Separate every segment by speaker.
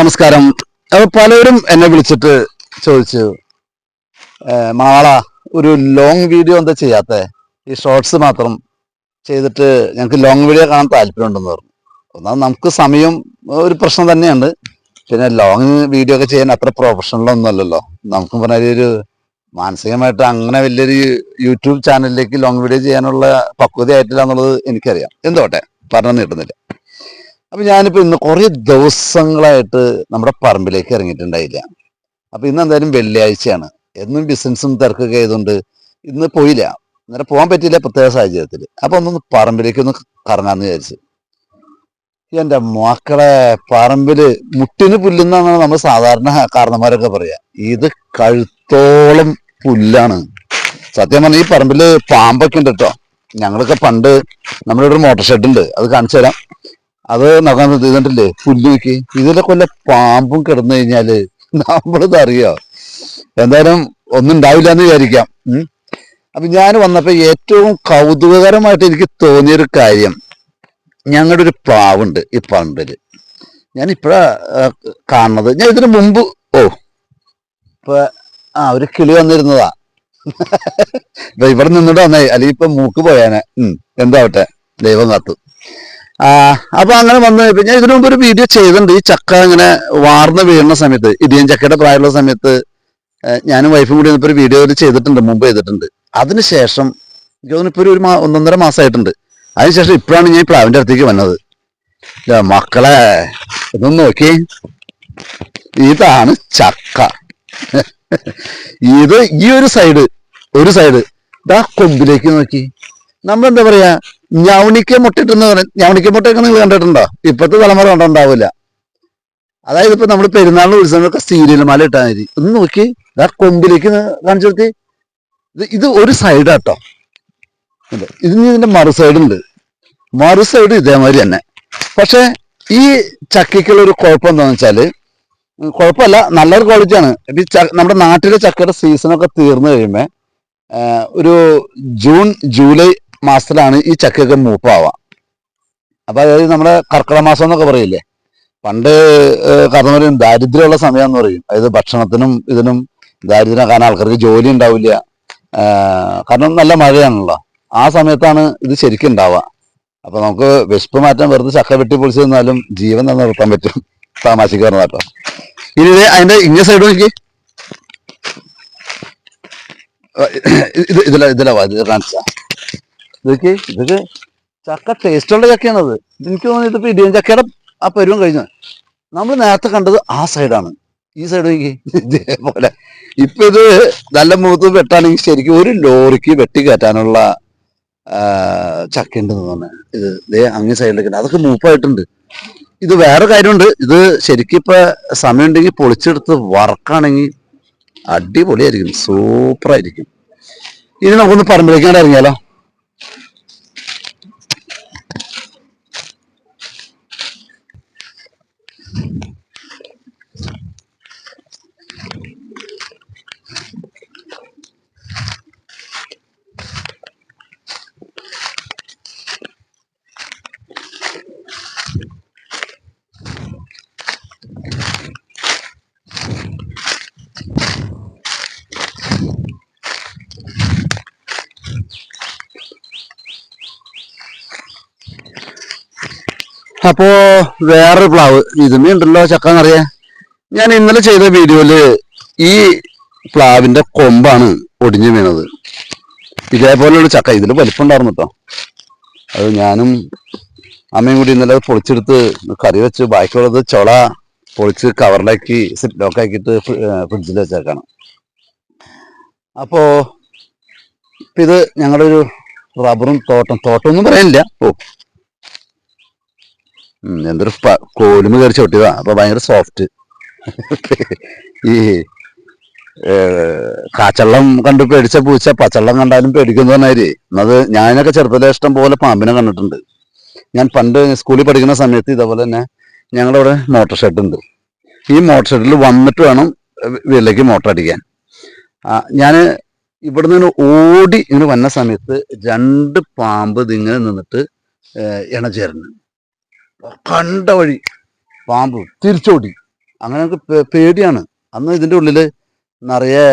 Speaker 1: നമസ്കാരം. പലരും എന്നെ വിളിച്ചിട്ട് ചോദിച്ചു മാള ഒരു ലോങ് വീഡിയോ എന്താ ചെയ്യാത്ത? ഈ ഷോർട്സ് മാത്രം ചെയ്തിട്ട് ഞങ്ങൾക്ക് ലോങ് വീഡിയോ കാണാൻ താല്പര്യമുണ്ടെന്ന് പറഞ്ഞു. ഒന്നാമത് നമുക്ക് സമയം ഒരു പ്രശ്നം തന്നെയാണ് പിന്നെ ലോങ് വീഡിയോ ഒക്കെ ചെയ്യാൻ അത്ര പ്രൊഫഷണൽ ഒന്നും അല്ലല്ലോ. നമുക്ക് പറഞ്ഞൊരു മാനസികമായിട്ട് അങ്ങനെ വലിയൊരു യൂട്യൂബ് ചാനലിലേക്ക് ലോങ് വീഡിയോ ചെയ്യാനുള്ള പക്വത ആയിട്ടില്ല എന്നുള്ളത് എനിക്കറിയാം. എന്തോട്ടെ പറഞ്ഞു നീട്ടുന്നില്ല അപ്പൊ ഞാനിപ്പോ ഇന്ന് കുറേ ദിവസങ്ങളായിട്ട് നമ്മുടെ പറമ്പിലേക്ക് ഇറങ്ങിയിട്ടുണ്ടായില്ല. അപ്പൊ ഇന്ന് എന്തായാലും വെള്ളിയാഴ്ചയാണ്. എന്നും ബിസിനസ്സും തിരക്കൊക്കെ ആയതുകൊണ്ട് ഇന്ന് പോയില്ല. അന്നേരം പോകാൻ പറ്റിയില്ല പ്രത്യേക സാഹചര്യത്തിൽ അപ്പൊ ഒന്നൊന്ന് പറമ്പിലേക്ക് ഒന്ന് കറങ്ങാന്ന് വിചാരിച്ചു. എന്റെ മക്കളെ പറമ്പിൽ മുട്ടിന് പുല്ലെന്നാണ് നമ്മൾ സാധാരണ കാരണന്മാരൊക്കെ പറയാ. ഇത് കഴുത്തോളം പുല്ലാണ്. സത്യം പറഞ്ഞാൽ ഈ പറമ്പിൽ പാമ്പൊക്കെ ഉണ്ട് കേട്ടോ ഞങ്ങളൊക്കെ പണ്ട് നമ്മുടെ ഒരു മോട്ടോർ ഷെഡ് ഉണ്ട് അത് കാണിച്ചു തരാം. അത് നോക്കാൻ ചെയ്തിട്ടില്ലേ പുല്ല് നോക്കി ഇതിലെ കൊല്ല പാമ്പും കിടന്നു കഴിഞ്ഞാൽ നമ്മളിത് അറിയോ? എന്തായാലും ഒന്നും ഉണ്ടാവില്ല എന്ന് വിചാരിക്കാം. അപ്പൊ ഞാൻ വന്നപ്പോ ഏറ്റവും കൗതുകകരമായിട്ട് എനിക്ക് തോന്നിയൊരു കാര്യം. ഞങ്ങളുടെ ഒരു പ്ലാവുണ്ട് ഈ പറമ്പിൽ. ഞാൻ ഇപ്പഴാ കാണുന്നത്. ഞാൻ ഇതിനു മുമ്പ് ഓ ഇപ്പൊ ആ ഒരു കിളി വന്നിരുന്നതാ. ഇവിടെ നിന്നിട്ട് വന്നേ. അല്ലെങ്കിൽ ഇപ്പൊ മൂക്ക് പോയാനെ. ഉം. എന്താവട്ടെ? ദൈവം കാത്തു. അപ്പൊ അങ്ങനെ വന്നു കഴിഞ്ഞാൽ ഇതിനു മുമ്പ് ഒരു വീഡിയോ ചെയ്തിട്ടുണ്ട്. ഈ ചക്ക ഇങ്ങനെ വാർന്ന് വീഴുന്ന സമയത്ത് ഇടിയൻ ചക്കയുടെ പ്രായമുള്ള സമയത്ത് ഞാനും വൈഫും കൂടി ഇപ്പോൾ ഒരു വീഡിയോ ചെയ്തിട്ടുണ്ട് മുമ്പ് ചെയ്തിട്ടുണ്ട്. അതിനുശേഷം എനിക്ക് തോന്നുന്നു ഇപ്പൊ ഒരു ഒന്നൊന്നര മാസമായിട്ടുണ്ട് അതിനുശേഷം ഇപ്പോഴാണ് ഞാൻ ഈ പ്ലാവിന്റെ അടുത്തേക്ക് വന്നത്. മക്കളെ ഇതൊന്ന് നോക്കി. ഇതാണ് ചക്ക. ഇത് ഈ ഒരു സൈഡ് ഒരു സൈഡ് ഇതാ കൊമ്പിലേക്ക് നോക്കി. നമ്മളെന്താ പറയാ? ഞവണിക്ക മുട്ടിട്ടെന്ന് പറഞ്ഞു ഞവണിക്ക മുട്ടയൊക്കെ നിങ്ങൾ കണ്ടിട്ടുണ്ടോ? ഇപ്പോഴത്തെ തലമുറ കണ്ടുണ്ടാവില്ല അതായത് ഇപ്പൊ നമ്മൾ പെരുന്നാളിന് ഉത്സവങ്ങളൊക്കെ സീരിയൽ മാല ഇട്ടാൽ മതി. ഒന്ന് നോക്കി. ആ കൊമ്പിലേക്ക് കാണിച്ചു കൊടുത്തി ഇത് ഒരു സൈഡാട്ടോ ഇത് ഇതിന് ഇതിന്റെ മറു സൈഡ് ഉണ്ട്. മറു സൈഡ് ഇതേമാതിരി തന്നെ. പക്ഷെ ഈ ചക്കയ്ക്കുള്ള ഒരു കുഴപ്പം എന്താണെന്ന് വെച്ചാൽ കുഴപ്പമല്ല നല്ലൊരു ക്വാളിറ്റിയാണ് ഈ നമ്മുടെ നാട്ടിലെ ചക്കയുടെ സീസണൊക്കെ തീർന്നു കഴിയുമ്പോ ഒരു ജൂൺ ജൂലൈ മാസത്തിലാണ് ഈ ചക്കയൊക്കെ മൂപ്പാവുക. അപ്പൊ അതായത് നമ്മുടെ കർക്കിടക മാസം എന്നൊക്കെ പറയില്ലേ? പണ്ട് കാരണം പറയും ദാരിദ്ര്യമുള്ള സമയം എന്ന് പറയും. അതായത് ഭക്ഷണത്തിനും ഇതിനും ദാരിദ്ര്യം കാരണം ആൾക്കാർക്ക് ജോലി ഉണ്ടാവില്ല. കാരണം നല്ല മഴയാണല്ലോ. ആ സമയത്താണ് ഇത് ശരിക്കും ഉണ്ടാവുക. അപ്പൊ നമുക്ക് വിശപ്പ് മാറ്റാൻ വെറുതെ ചക്ക വെട്ടി പൊളിച്ചു തന്നാലും ജീവൻ തന്നെ നിർത്താൻ പറ്റും. താമസിക്കുക പറഞ്ഞ കേട്ടോ ഇനി അതിന്റെ ഇങ്ങ സൈഡ് നോക്കി. ഇത് ഇതിലാ ഇതിലാ കാണിച്ച. ഇതൊക്കെ ഇതൊക്കെ ചക്ക ടേസ്റ്റുള്ള ചക്കയാണത്. എനിക്ക് തോന്നുന്നു ഇതിപ്പോ ഇടിയൻ ചക്കയുടെ ആ പരുവം കഴിഞ്ഞു. നമ്മൾ നേരത്തെ കണ്ടത് ആ സൈഡാണ് ഈ സൈഡ് നോക്കി. ഇതേപോലെ. ഇപ്പൊ ഇത് നല്ല മുഖത്ത് വെട്ടാണെങ്കിൽ ശരിക്കും ഒരു ലോറിക്ക് വെട്ടി കയറ്റാനുള്ള ആ, ചക്ക ഉണ്ടെന്ന് തോന്നുന്നത് ഇത് ദേ അങ്ങേ സൈഡിലേക്ക് അതൊക്കെ മൂപ്പായിട്ടുണ്ട്. ഇത് വേറെ കാര്യമുണ്ട്. ഇത് ശരിക്കും ഇപ്പൊ സമയം ഉണ്ടെങ്കിൽ പൊളിച്ചെടുത്ത് വറക്കാണെങ്കിൽ അടിപൊളിയായിരിക്കും. സൂപ്പറായിരിക്കും. ഇനി നമുക്കൊന്ന് പറമ്പിലേക്കാണ്ട് ഇറങ്ങിയാലോ? അപ്പോ വേറൊരു പ്ലാവ് ഇതിന് ഉണ്ടല്ലോ ചക്കാന്നറിയാ ഞാൻ ഇന്നലെ ചെയ്ത വീഡിയോയിൽ ഈ പ്ലാവിന്റെ കൊമ്പാണ് ഒടിഞ്ഞു വീണത്. ഇതേപോലെയുള്ള ചക്ക ഇതിൽ വലിപ്പുണ്ടായിരുന്നു കേട്ടോ അത് ഞാനും അമ്മയും കൂടി ഇന്നലെ അത് പൊളിച്ചെടുത്ത് കറി വെച്ച് ബാക്കിയുള്ളത് ചൊള പൊളിച്ച് കവറിലാക്കി ലോക്ക് ആക്കിയിട്ട് ഫ്രിഡ്ജിൽ വെച്ചേക്കാണ്. അപ്പോ ഇത് ഞങ്ങളുടെ ഒരു റബ്ബറും തോട്ടം തോട്ടം ഒന്നും പറയാനില്ല. ഓ എന്തൊരു കോലുമ കയറി ചവിട്ടിയതാ. അപ്പൊ ഭയങ്കര സോഫ്റ്റ് ഈ കാച്ചള്ളം കണ്ട് പേടിച്ച പൂച്ച പച്ചള്ളം കണ്ടാലും പേടിക്കുന്ന പറഞ്ഞാൽ എന്നത് ഞാനൊക്കെ ചെറുപ്പത്തിലെ ഇഷ്ടം പോലെ പാമ്പിനെ കണ്ടിട്ടുണ്ട്. ഞാൻ പണ്ട് സ്കൂളിൽ പഠിക്കുന്ന സമയത്ത് ഇതേപോലെ തന്നെ ഞങ്ങളുടെ അവിടെ മോട്ടോർ ഷെഡ് ഉണ്ട് ഈ മോട്ടോർ ഷെഡിൽ വന്നിട്ട് വേണം വീട്ടിലേക്ക് മോട്ടർ അടിക്കാൻ. ഞാൻ ഇവിടെ നിന്ന് ഓടി ഇങ്ങനെ വന്ന സമയത്ത് രണ്ട് പാമ്പ് ഇതിങ്ങനെ നിന്നിട്ട് ഇണചേർന്ന്. കണ്ട വഴി പാമ്പ് തിരിച്ചോടി അങ്ങനെ നമുക്ക് പേടിയാണ്. അന്ന് ഇതിന്റെ ഉള്ളിൽ നിറയെ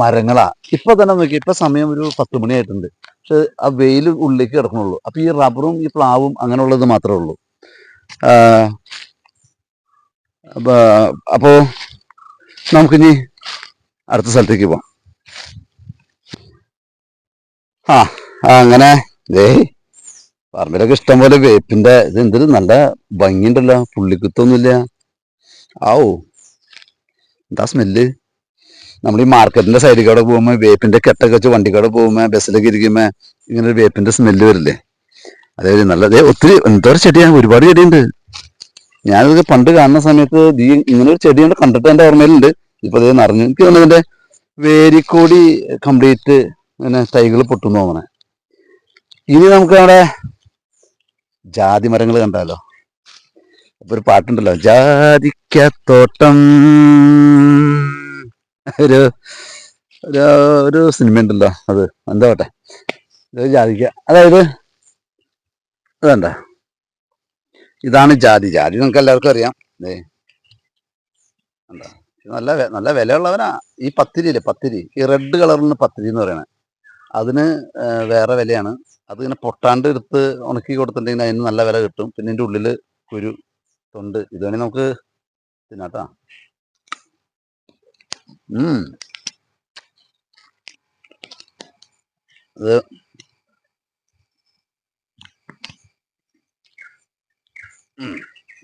Speaker 1: മരങ്ങളാ. ഇപ്പൊ തന്നെ നോക്കി ഇപ്പൊ സമയം ഒരു പത്ത് മണിയായിട്ടുണ്ട് പക്ഷെ ആ വെയിൽ ഉള്ളിലേക്ക് കിടക്കണുള്ളൂ. അപ്പൊ ഈ റബ്ബറും ഈ പ്ലാവും അങ്ങനെയുള്ളത് മാത്രമേ ഉള്ളൂ. അപ്പൊ നമുക്കിനി അടുത്ത സ്ഥലത്തേക്ക് പോവാം. ആ, അങ്ങനെ ദേ. പറമ്പിലൊക്കെ ഇഷ്ടംപോലെ വേപ്പിന്റെ ഇത് എന്തൊരു നല്ല ഭംഗിയുണ്ടല്ലോ പുള്ളിക്കുത്തൊന്നുമില്ല. ആവോ എന്താ സ്മെല്ല് നമ്മൾ ഈ മാർക്കറ്റിന്റെ സൈഡിൽ കൂടെ പോകുമ്പോൾ വേപ്പിന്റെ കെട്ടൊക്കെ വെച്ച് വണ്ടിക്കൂടെ പോകുമ്പോൾ ബസ്സിലൊക്കെ ഇരിക്കുമ്പോൾ ഇങ്ങനെ ഒരു വേപ്പിന്റെ സ്മെല്ല് വരില്ലേ? അതേ നല്ല ദേ ഒത്തിരി എന്തോ ഒരു ചെടിയാണ് ഒരുപാട് ചെടിയുണ്ട്. ഞാനിത് പണ്ട് കാണുന്ന സമയത്ത് ഈ ഇങ്ങനെ ഒരു ചെടിയുണ്ട് കണ്ടിട്ട് എന്റെ ഓർമ്മയിലുണ്ട്. ഇപ്പൊ അത് നിറഞ്ഞു എനിക്ക് തോന്നുന്നു ഇതിന്റെ വേരിക്കോടി കംപ്ലീറ്റ് ഇങ്ങനെ തൈകൾ പൊട്ടുന്നു തോന്നണേ. ഇനി നമുക്ക് അവിടെ ജാതി മരങ്ങൾ കണ്ടാലോ? അപ്പൊ ഒരു പാട്ടുണ്ടല്ലോ ജാതിക്കത്തോട്ടം. ഒരു ഒരു സിനിമ ഉണ്ടല്ലോ അത് എന്താ പോട്ടെ? ജാതിക്ക അതായത് അതണ്ട ഇതാണ് ജാതി ജാതി നമുക്ക് എല്ലാവർക്കും അറിയാം. നല്ല നല്ല വിലയുള്ളവനാ. ഈ പത്തിരി ഇല്ലേ പത്തിരി ഈ റെഡ് കളറിന് പത്തിരി എന്ന് പറയണേ. അതിന് വേറെ വിലയാണ്. അത് ഇങ്ങനെ പൊട്ടാണ്ട് എടുത്ത് ഉണക്കി കൊടുത്തിട്ടുണ്ടെങ്കിൽ അതിന് നല്ല വില കിട്ടും. പിന്നെ ഇതിന്റെ ഉള്ളിൽ കുരു തൊണ്ട് ഇത് വേണേൽ നമുക്ക് തിന്നാട്ടാ അത്.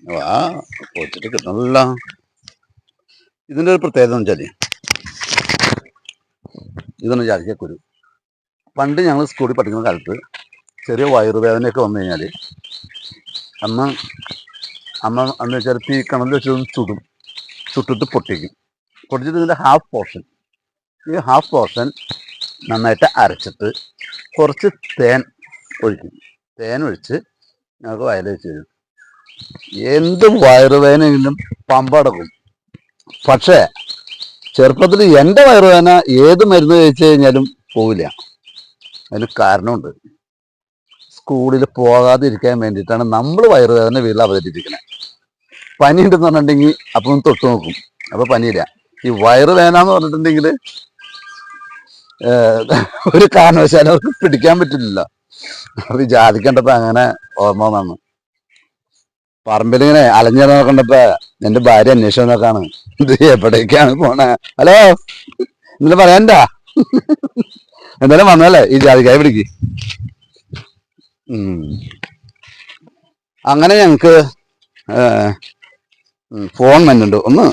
Speaker 1: വാ പൊച്ചിട്ട് കിട്ടണമല്ല ഇതിന്റെ ഒരു പ്രത്യേകത എന്ന് വെച്ചാൽ ഇതൊന്ന് ചാരിക്കുരു പണ്ട് ഞങ്ങൾ സ്കൂളിൽ പഠിക്കുന്ന കാലത്ത് ചെറിയ വയറുവേദനയൊക്കെ വന്നു കഴിഞ്ഞാൽ അമ്മ അമ്മ അന്ന് വെച്ചാൽ തീ കണലിൽ വെച്ചൊന്ന് ചുടും ചുട്ടിട്ട് പൊട്ടിക്കും. പൊട്ടിച്ചിട്ട് ഇതിന്റെ ഹാഫ് പോർഷൻ ഈ ഹാഫ് പോർഷൻ നന്നായിട്ട് അരച്ചിട്ട് കുറച്ച് തേൻ ഒഴിക്കും. തേൻ ഒഴിച്ച് ഞങ്ങൾക്ക് വയൽ വെച്ച് തരും. എന്ത് വയറുവേദനയെങ്കിലും പമ്പടക്കും പക്ഷേ ചെറുപ്പത്തിൽ എന്റെ വയറുവേദന ഏത് മരുന്ന് കഴിച്ചു കഴിഞ്ഞാലും പോവില്ല. അതിന് കാരണമുണ്ട്. സ്കൂളിൽ പോകാതിരിക്കാൻ വേണ്ടിയിട്ടാണ് നമ്മൾ വയറുവേദന വീട്ടിൽ അവതരിപ്പിക്കുന്നത് പനി ഉണ്ടെന്ന് പറഞ്ഞിട്ടുണ്ടെങ്കിൽ അപ്പം തൊട്ട് നോക്കും. അപ്പോൾ പനിയില്ല. ഈ വയറുവേദന എന്ന് പറഞ്ഞിട്ടുണ്ടെങ്കിൽ ഒരു കാരണവശാലും അവർക്ക് പിടിക്കാൻ പറ്റില്ല അവർ ജാതിക്കണ്ടപ്പോൾ ജാതിക്കണ്ടപ്പോ അങ്ങനെ ഓർമ്മ വന്നു. പറമ്പിലിങ്ങനെ അലഞ്ഞു നോക്കണ്ടപ്പോ എന്റെ ഭാര്യ അന്വേഷണം നോക്കാണ്. ഇത് എവിടേക്കാണ് പോണേ? ഹലോ? ഇന്നലെ പറയാണ്ടാ? എന്തായാലും വന്നല്ലേ ഈ ജാതിക്കായ പിടിക്ക്. അങ്ങനെ ഞങ്ങക്ക് ഫോൺ വന്നുണ്ട് ഒന്ന്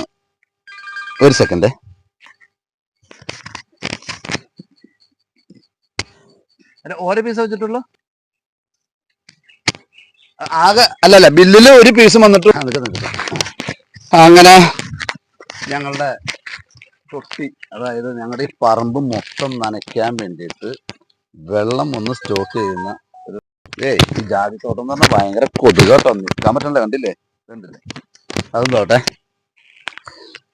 Speaker 1: ഒരു സെക്കൻഡ് ഓരോ പീസ് വെച്ചിട്ടുള്ളൂ? ആകെ അല്ലല്ല ബില്ലിൽ ഒരു പീസ് വന്നിട്ട്. അങ്ങനെ ഞങ്ങളുടെ തൊട്ടി അതായത് ഞങ്ങളുടെ ഈ പറമ്പ് മൊത്തം നനയ്ക്കാൻ വേണ്ടിയിട്ട് വെള്ളം ഒന്ന് സ്റ്റോക്ക് ചെയ്യുന്ന ഒരു ഏയ് ഈ ജാതി തോട്ടം എന്ന് പറഞ്ഞാൽ ഭയങ്കര കൊതുക് കേട്ടോ നിൽക്കാൻ പറ്റണ്ടേ കണ്ടില്ലേ? കണ്ടില്ലേ? അതും തോട്ടെ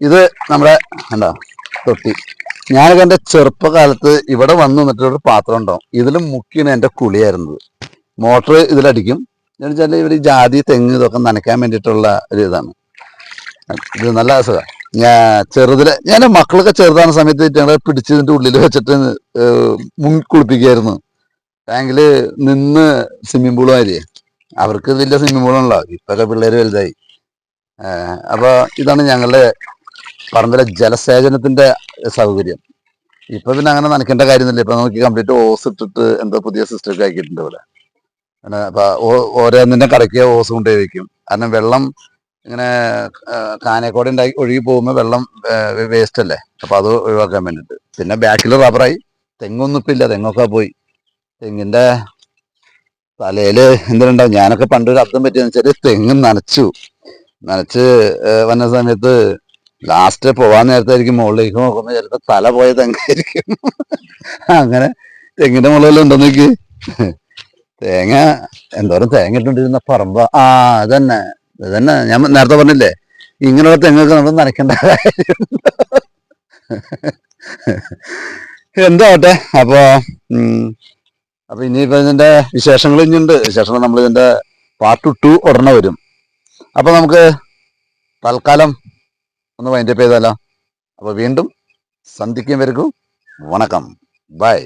Speaker 1: ഇത് നമ്മുടെ എന്താ തൊട്ടി. ഞാനൊക്കെ എന്റെ ചെറുപ്പകാലത്ത് ഇവിടെ വന്നു നിന്നിട്ട് ഒരു പാത്രം ഉണ്ടാവും ഇതിൽ മുക്കിയാണ് എന്റെ കുളിയായിരുന്നത്. മോട്ടർ ഇതിലടിക്കും. എന്ന് വെച്ചാൽ ഇവർ ജാതി തെങ്ങ് ഇതൊക്കെ നനയ്ക്കാൻ വേണ്ടിയിട്ടുള്ള ഒരു ഇതാണ്. ഇത് നല്ല രസമാണ് ഞാൻ ചെറുതിലെ ഞാൻ മക്കളൊക്കെ ചെറുതാണ് സമയത്ത് ഞങ്ങളെ പിടിച്ചതിന്റെ ഉള്ളിൽ വെച്ചിട്ട് മുങ്ങി കുളിപ്പിക്കായിരുന്നു. ടാങ്കിൽ നിന്ന് സ്വിമ്മിംഗ് പൂൾ മാതിരി അവർക്ക് വലിയ സ്വിമ്മിംഗ് പൂളാണല്ലോ. ഇപ്പൊക്കെ പിള്ളേര് വലുതായി. അപ്പോൾ അപ്പൊ ഇതാണ് ഞങ്ങളുടെ പറമ്പിലെ ജലസേചനത്തിന്റെ സൗകര്യം. ഇപ്പൊ പിന്നെ അങ്ങനെ നനയ്ക്കേണ്ട കാര്യമൊന്നുമില്ല. ഇപ്പൊ നമുക്ക് കംപ്ലീറ്റ് ഓസ് ഇട്ടിട്ട് എന്തോ പുതിയ സിസ്റ്റം ഒക്കെ ആക്കിയിട്ടുണ്ട് ഇവിടെ. അപ്പൊ ഓരോന്നിന്റെ കടക്കിയ ഓസ് കൊണ്ടുപോയി വെക്കും. കാരണം വെള്ളം ഇങ്ങനെ കാനേക്കോട് ഉണ്ടാക്കി ഒഴുകി പോകുമ്പോൾ വെള്ളം വേസ്റ്റ് അല്ലേ? അപ്പൊ അത് ഒഴിവാക്കാൻ വേണ്ടിയിട്ട് പിന്നെ ബാക്കിൽ റബ്ബറായി തെങ്ങൊന്നും ഇപ്പം ഇല്ല. തെങ്ങൊക്കെ പോയി. തെങ്ങിന്റെ തലയിൽ എന്തിനുണ്ടാവും ഞാനൊക്കെ പണ്ട് അർത്ഥം പറ്റിയെന്ന് വെച്ചാൽ തെങ്ങ് നനച്ചു. നനച്ച് വന്ന സമയത്ത് ലാസ്റ്റ് പോവാൻ നേരത്തായിരിക്കും മുകളിലേക്ക് നോക്കുമ്പോൾ ചിലപ്പോൾ തല പോയ തെങ്ങായിരിക്കും. അങ്ങനെ തെങ്ങിന്റെ മുകളിൽ ഉണ്ടോ നോക്കി? തേങ്ങ എന്തോരം തേങ്ങ ഇട്ടുകൊണ്ടിരുന്ന പറമ്പ. ആ അതന്നെ. അതന്നെ. ഞാൻ നേരത്തെ പറഞ്ഞില്ലേ ഇങ്ങനെയുള്ള തെങ്ങൊക്കെ നമ്മൾ നനയ്ക്കേണ്ട കാര്യം. എന്താവട്ടെ അപ്പോ അപ്പൊ ഇനിയിപ്പോ ഇതിന്റെ വിശേഷങ്ങൾ ഇനിയുണ്ട്. വിശേഷങ്ങൾ നമ്മൾ ഇതിന്റെ പാർട്ട് ടു ഉടനെ വരും. അപ്പൊ നമുക്ക് തൽക്കാലം ഒന്ന് വൈൻഡപ്പ് ചെയ്താലോ. അപ്പോൾ വീണ്ടും സന്ധിക്കും വരക്കും വണക്കം. ബൈ